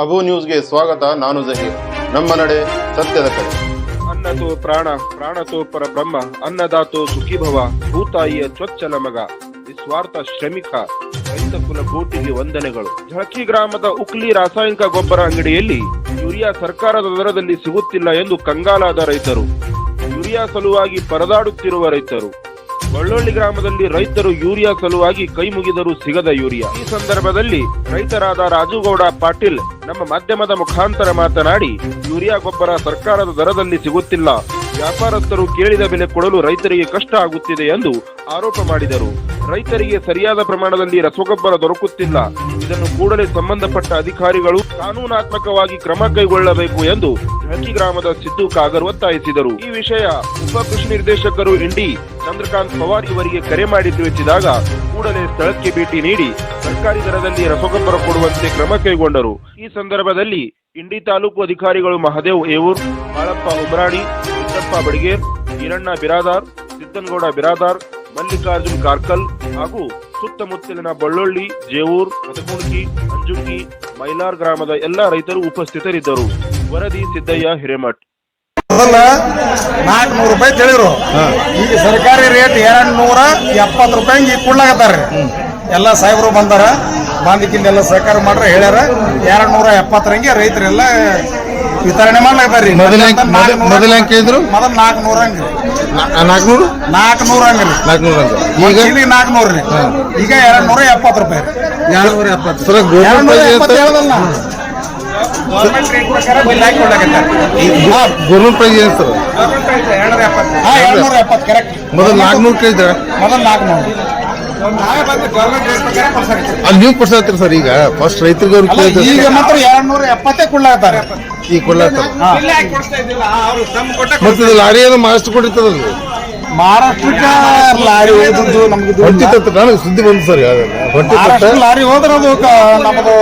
ಅಬು ನ್ಯೂಸ್ಗೆ ಸ್ವಾಗತ, ನಾನು ಜಹೀರ್. ನಮ್ಮ ನಡೆ ಸತ್ಯದ ಕಡೆ. ಅನ್ನತೋ ಪ್ರಾಣ, ಪ್ರಾಣತೋ ಪರ ಬ್ರಹ್ಮ, ಅನ್ನದಾತೋ ಸುಖಿಭವ ಭೂತಾಯಿಯ ಚೊಚ್ಚಲ ಮಗ, ನಿಸ್ವಾರ್ಥ ಶ್ರಮಿಕ, ರೈತ ಕುಲ ಕೋಟಿಗೆ ವಂದನೆಗಳು. ಝಳಕಿ ಗ್ರಾಮದ ಉಕ್ಲಿ ರಾಸಾಯನಿಕ ಗೊಬ್ಬರ ಅಂಗಡಿಯಲ್ಲಿ ಯೂರಿಯಾ ಸರ್ಕಾರದ ದರದಲ್ಲಿ ಸಿಗುತ್ತಿಲ್ಲ ಎಂದು ಕಂಗಾಲಾದ ರೈತರು. ಯೂರಿಯಾ ಸಲುವಾಗಿ ಪರದಾಡುತ್ತಿರುವ ರೈತರು. ಬಳ್ಳೊಳ್ಳಿ ಗ್ರಾಮದಲ್ಲಿ ರೈತರು ಯೂರಿಯಾ ಸಲುವಾಗಿ ಕೈ ಮುಗಿದರೂ ಸಿಗದ ಯೂರಿಯಾ. ಈ ಸಂದರ್ಭದಲ್ಲಿ ರೈತರಾದ ರಾಜುಗೌಡ ಪಾಟೀಲ್ ನಮ್ಮ ಮಾಧ್ಯಮದ ಮುಖಾಂತರ ಮಾತನಾಡಿ, ಯೂರಿಯಾ ಗೊಬ್ಬರ ಸರ್ಕಾರದ ದರದಲ್ಲಿ ಸಿಗುತ್ತಿಲ್ಲ. ವ್ಯಾಪಾರಸ್ಥರು ಕೇಳಿದ ಬೆಲೆ ಕೊಡಲು ರೈತರಿಗೆ ಕಷ್ಟ ಆಗುತ್ತಿದೆ ಎಂದು ಆರೋಪ ಮಾಡಿದರು. ರೈತರಿಗೆ ಸರಿಯಾದ ಪ್ರಮಾಣದಲ್ಲಿ ರಸಗೊಬ್ಬರ ದೊರಕುತ್ತಿಲ್ಲ. ಇದನ್ನು ಕೂಡಲೇ ಸಂಬಂಧಪಟ್ಟ ಅಧಿಕಾರಿಗಳು ಕಾನೂನಾತ್ಮಕವಾಗಿ ಕ್ರಮ ಕೈಗೊಳ್ಳಬೇಕು ಎಂದು ಹಕ್ಕಿ ಗ್ರಾಮದ ಸಿದ್ದು ಕಾಗರ್ ಒತ್ತಾಯಿಸಿದರು. ಈ ವಿಷಯ ಉಪ ಕೃಷಿ ನಿರ್ದೇಶಕರು ಇಂಡಿ ಚಂದ್ರಕಾಂತ್ ಪವಾರ್ ಇವರಿಗೆ ಕರೆ ಮಾಡಿ ತಿಳಿಸಿದಾಗ ಕೂಡಲೇ ಸ್ಥಳಕ್ಕೆ ಭೇಟಿ ನೀಡಿ ಸರ್ಕಾರಿ ದರದಲ್ಲಿ ರಸಗೊಬ್ಬರ ಕೊಡುವಂತೆ ಕ್ರಮ ಕೈಗೊಂಡರು. ಈ ಸಂದರ್ಭದಲ್ಲಿ ಇಂಡಿ ತಾಲೂಕು ಅಧಿಕಾರಿಗಳು ಮಹದೇವ್ ಏವೂರ್, ಬಾಳಪ್ಪ ಉಮ್ರಾಣಿ, ಸಿದ್ದಪ್ಪ ಬಡಿಗೇರ್, ಈರಣ್ಣ ಬಿರಾದಾರ್, ಸಿದ್ದನಗೌಡ ಬಿರಾದಾರ್ ಮಲ್ಲಿಕಾರ್ಜುನ್ ಕಾರ್ಕಲ್ ಹಾಗೂ ಸುತ್ತಮುತ್ತಲಿನ ಬಳ್ಳೊಳ್ಳಿ ಜೇವೂರ್ ಮತಕುಣಕಿ ಅಂಜುಕಿ ಮೈಲಾರ್ ಗ್ರಾಮದ ಎಲ್ಲಾ ರೈತರು ಉಪಸ್ಥಿತರಿದ್ದರು. ವರದಿ ಸಿದ್ದಯ್ಯ ಹಿರೇಮಠ್. ಮೊದಲ ನಾಲ್ಕುನೂರು ರೂಪಾಯಿ ತಿಳಿದ್ರು ಈಗ ಸರ್ಕಾರಿ ರೇಟ್ ಎರಡು ನೂರ ಎಪ್ಪತ್ತು ರೂಪಾಯಿ ಈಗ ಕೊಡ್ಲಾಗತ್ತಾರ ಎಲ್ಲ ಸಾಹೇಬರು ಬಂದಾರ ಬಾಂಧಿಕಿಂದ ಎಲ್ಲ ಸಹಕಾರ ಮಾಡ್ರೆ ಹೇಳ್ಯಾರ ಎರಡು ನೂರ ಎಪ್ಪತ್ತರಂಗೆ ರೈತರೆಲ್ಲ ವಿತರಣೆ ಮಾಡ್ಲಾಗತ್ತಾರ್ರಿ ಮೊದಲ ಮೊದಲ- ಮೊದಲ ಅಂಕ ಇದ್ರು? ಮೊದಲ ನಾಲ್ಕುನೂರ ಹಂಗ್ರಿ. ನಾಲ್ಕುನೂರು? ನಾಲ್ಕುನೂರ ಹಂಗ್ರಿ. ನಾಲ್ಕುನೂರ ಈಗ ಈಗ ಇಲ್ಲಿ ನಾಲ್ಕುನೂರು ರೀ ಈಗ ಎರಡ್ ನೂರ ಎಪ್ಪತ್ತು ರೂಪಾಯಿ ಎರಡ್ನೂರ ಸರ ಎರಡ್ ನೂರ ಎಪ್ಪತ್ತು ಎಷ್ಟು ಹೇಳದಲ್ಲ. ಗೌರ್ಮೆಂಟ್ ಪ್ರೈಸ್ ಏನು ಸರ್? ಮೊದಲು ನಾಲ್ಕುನೂರು ಕೇಳಿದ್ರೆ? ಮೊದಲು ನಾಲ್ಕುನೂರು. ಅಲ್ಲಿ ನೀವು ಕೊಡ್ಸತ್ತೀರಿ ಸರ್ ಈಗ? ಫಸ್ಟ್ ರೈತರಿಗೆ ಈಗ ಮಾತ್ರ ಎರಡ್ ನೂರ ಎಪ್ಪತ್ತೇ ಕೊಡ್ಲಾಕತ್ತಾರೆ ಈಗ ಮತ್ತೆ ಲಾರಿ ಏನೋ ಮಾಸ್ಟರ್ ಕೊಟ್ಟಿರ್ತದಲ್ರಿ ಮಹಾರಾಷ್ಟ್ರಕ್ಕೆ ಲಾರಿ ಹೋಗುದು ನಮ್ಗೆ ಇದು ಹೊಟ್ಟಿ ತತ್ತ ನನಗೆ ಸುದ್ದಿ ಬಂತು ಸರ್ ಹೊಟ್ಟಿ ಮಹಾರಾಷ್ಟ್ರ ಲಾರಿ ಹೋದ್ರೆ ಅದು ಕ- ನಮ್ಮದು